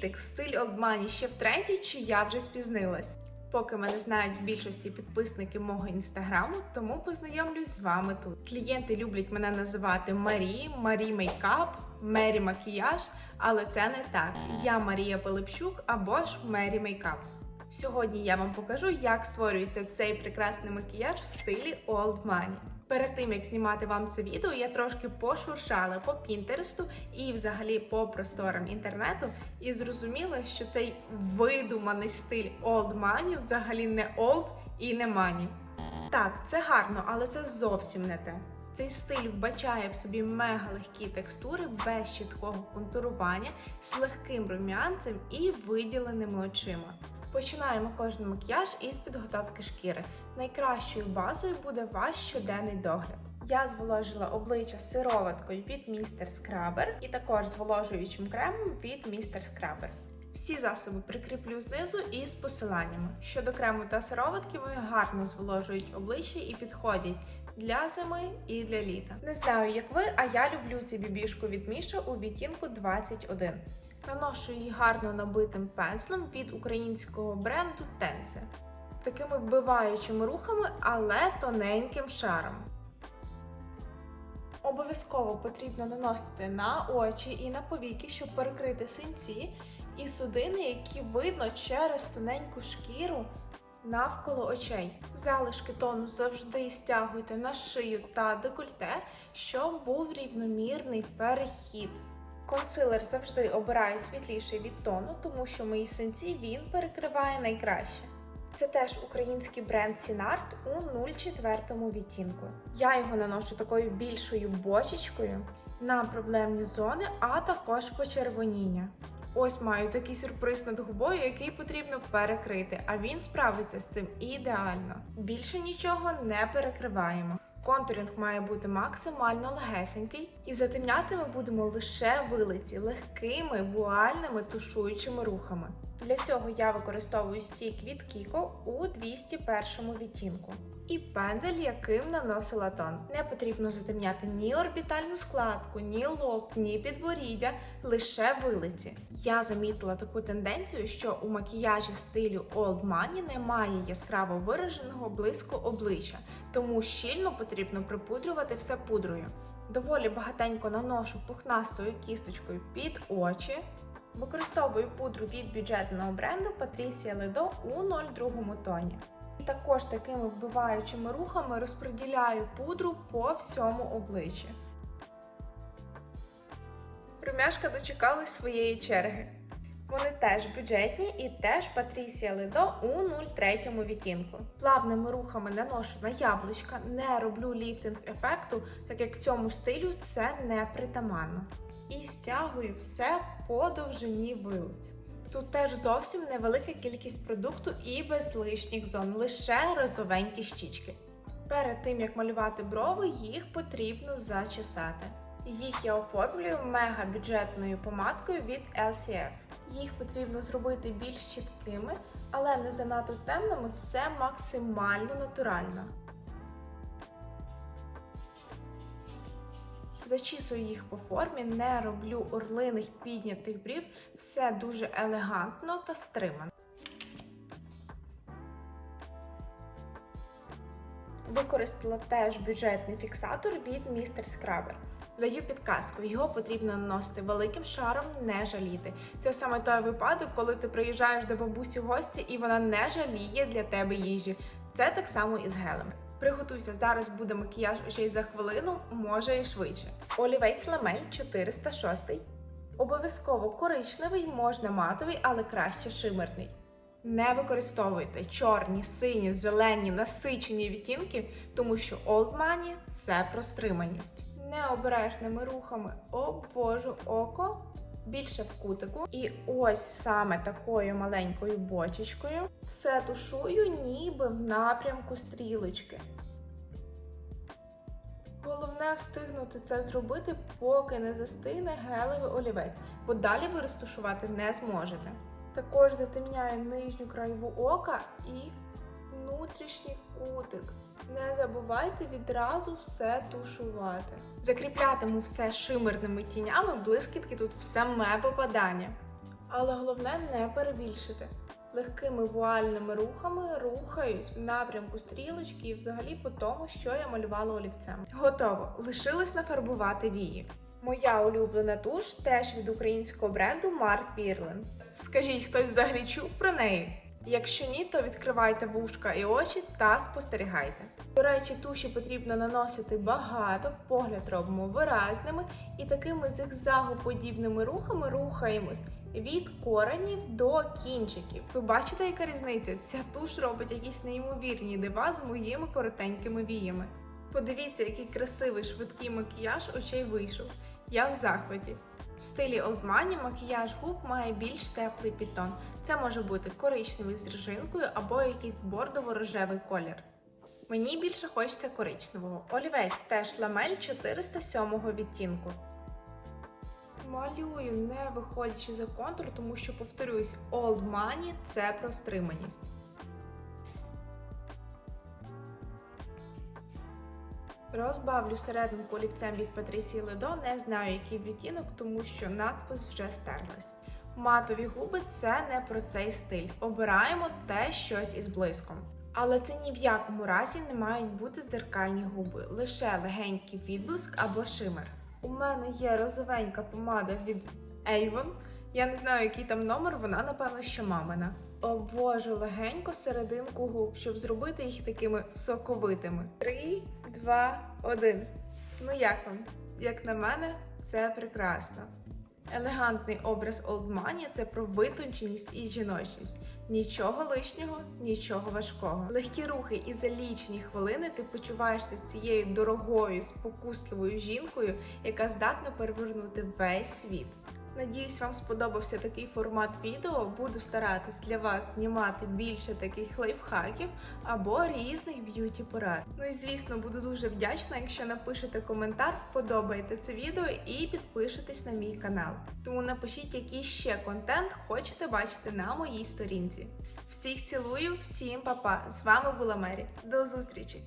Ліфтик, стиль Money ще в тренді, чи я вже спізнилась? Поки мене знають в більшості підписники мого інстаграму, тому познайомлюсь з вами тут. Клієнти люблять мене називати Марі, Марі Мейкап, Мері Макіяж, але це не так. Я Марія Пилипчук або ж Мері Мейкап. Сьогодні я вам покажу, як створюється цей прекрасний макіяж в стилі Old Money. Перед тим як знімати вам це відео, я трошки пошуршала по Пінтересту і взагалі по просторам інтернету, і зрозуміла, що цей видуманий стиль Old Money взагалі не old і не money. Так, це гарно, але це зовсім не те. Цей стиль вбачає в собі мега легкі текстури без чіткого контурування, з легким рум'янцем і виділеними очима. Починаємо кожен макіяж із підготовки шкіри. Найкращою базою буде ваш щоденний догляд. Я зволожила обличчя сироваткою від Mr. Scrubber і також зволожуючим кремом від Mr. Scrubber. Всі засоби прикріплю знизу із посиланнями. Щодо крему та сироватки, вони гарно зволожують обличчя і підходять для зими і для літа. Не знаю, як ви, а я люблю цю бібішку від Міша у відтінку 21. Наношу її гарно набитим пензлем від українського бренду Tense. Такими вбиваючими рухами, але тоненьким шаром. Обов'язково потрібно наносити на очі і на повіки, щоб перекрити синці і судини, які видно через тоненьку шкіру навколо очей. Залишки тону завжди стягуйте на шию та декольте, щоб був рівномірний перехід. Консилер завжди обираю світліший від тону, тому що мої синці він перекриває найкраще. Це теж український бренд Сінарт у 04 відтінку. Я його наношу такою більшою бочечкою на проблемні зони, а також почервоніння. Ось маю такий сюрприз над губою, який потрібно перекрити, а він справиться з цим ідеально. Більше нічого не перекриваємо. Контурінг має бути максимально легесенький, і затемняти ми будемо лише вилиці легкими вуальними тушуючими рухами. Для цього я використовую стік від Kiko у 201 відтінку. І пензель, яким наносила тон. Не потрібно затемняти ні орбітальну складку, ні лоб, ні підборіддя, лише вилиці. Я замітила таку тенденцію, що у макіяжі стилю Old Money немає яскраво вираженого блиску обличчя, тому щільно потрібно припудрювати все пудрою. Доволі багатенько наношу пухнастою кісточкою під очі. Використовую пудру від бюджетного бренду Patricia Ledo у 02 тоні. І також такими вбиваючими рухами розподіляю пудру по всьому обличчі. Румяшка дочекались своєї черги. Вони теж бюджетні і теж Patricia Ledo у 03 відтінку. Плавними рухами наношу на яблучка, не роблю ліфтинг ефекту, так як цьому стилю це не притаманно. І стягую все по довжині вилиць. Тут теж зовсім невелика кількість продукту і без лишніх зон, лише розовенькі щічки. Перед тим як малювати брови, їх потрібно зачесати. Їх я оформлюю мега бюджетною помадкою від LCF. Їх потрібно зробити більш чіткими, але не занадто темними, все максимально натурально. Зачісую їх по формі, не роблю орлиних піднятих брів, все дуже елегантно та стримано. Використала теж бюджетний фіксатор від Mr. Scrubber. Даю підказку, його потрібно наносити великим шаром, не жаліти. Це саме той випадок, коли ти приїжджаєш до бабусі в гості і вона не жаліє для тебе їжі. Це так само і з гелем. Приготуйся, зараз буде макіяж уже й за хвилину, може і швидше. Олівець ламель 406. Обов'язково коричневий, можна матовий, але краще шимерний. Не використовуйте чорні, сині, зелені, насичені відтінки, тому що Old Money – це про стриманість. Необережними рухами обвожу око більше в кутику. І ось саме такою маленькою бочечкою все тушую, ніби в напрямку стрілочки. Головне встигнути це зробити, поки не застигне гелевий олівець, бо далі ви розтушувати не зможете. Також затемняю нижню краєву ока і внутрішній кутик. Не забувайте відразу все тушувати. Закріплятиму все шимерними тінями, блискітки тут в саме попадання. Але головне не перебільшити. Легкими вуальними рухами рухаюсь в напрямку стрілочки і взагалі по тому, що я малювала олівцем. Готово. Лишилось нафарбувати вії. Моя улюблена туш теж від українського бренду Марк Бірлен. Скажіть, хтось взагалі чув про неї? Якщо ні, то відкривайте вушка і очі та спостерігайте. До речі, туші потрібно наносити багато, погляд робимо виразними і такими зигзагоподібними рухами рухаємось від коренів до кінчиків. Ви бачите, яка різниця? Ця туш робить якісь неймовірні дива з моїми коротенькими віями. Подивіться, який красивий швидкий макіяж очей вийшов. Я в захваті. В стилі Old Money макіяж губ має більш теплий підтон. Це може бути коричневий з ржинкою або якийсь бордово-рожевий колір. Мені більше хочеться коричневого. Олівець теж ламель 407 відтінку. Малюю, не виходячи за контур, тому що, повторюсь, Old Money – це про стриманість. Розбавлю серединку олівцем від Патрісії Ледо, не знаю, який відтінок, тому що надпис вже стерлась. Матові губи це не про цей стиль. Обираємо те щось із блиском. Але це ні в якому разі не мають бути дзеркальні губи, лише легенький відблиск або шимер. У мене є розовенька помада від Avon. Я не знаю, який там номер, вона, напевно, що мамина. Обвожу легенько серединку губ, щоб зробити їх такими соковитими. Три, два, один. Ну як вам? Як на мене, це прекрасно. Елегантний образ Олдмані – це про витонченість і жіночність. Нічого лишнього, нічого важкого. Легкі рухи і за лічні хвилини ти почуваєшся цією дорогою, спокусливою жінкою, яка здатна перевернути весь світ. Надіюсь, вам сподобався такий формат відео. Буду старатись для вас знімати більше таких лайфхаків або різних б'юті порад. Ну і звісно, буду дуже вдячна, якщо напишете коментар, вподобаєте це відео і підпишетесь на мій канал. Тому напишіть, який ще контент хочете бачити на моїй сторінці. Всіх цілую, всім па-па! З вами була Мері. До зустрічі!